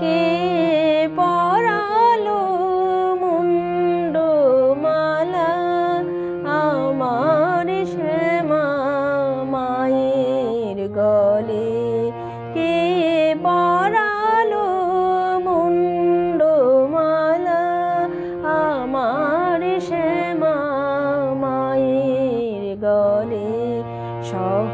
কে পরালো মুন্ডমালা আমার শ্যামা মায়ের গলে কে পরালো মুন্ডমালা আমার শ্যামা মায়ের গলে সহ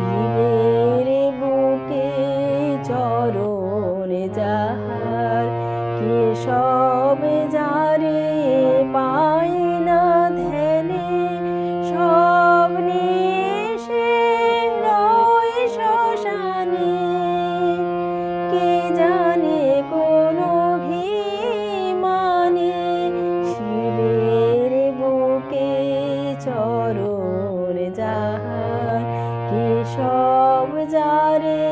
She प्यारे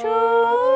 书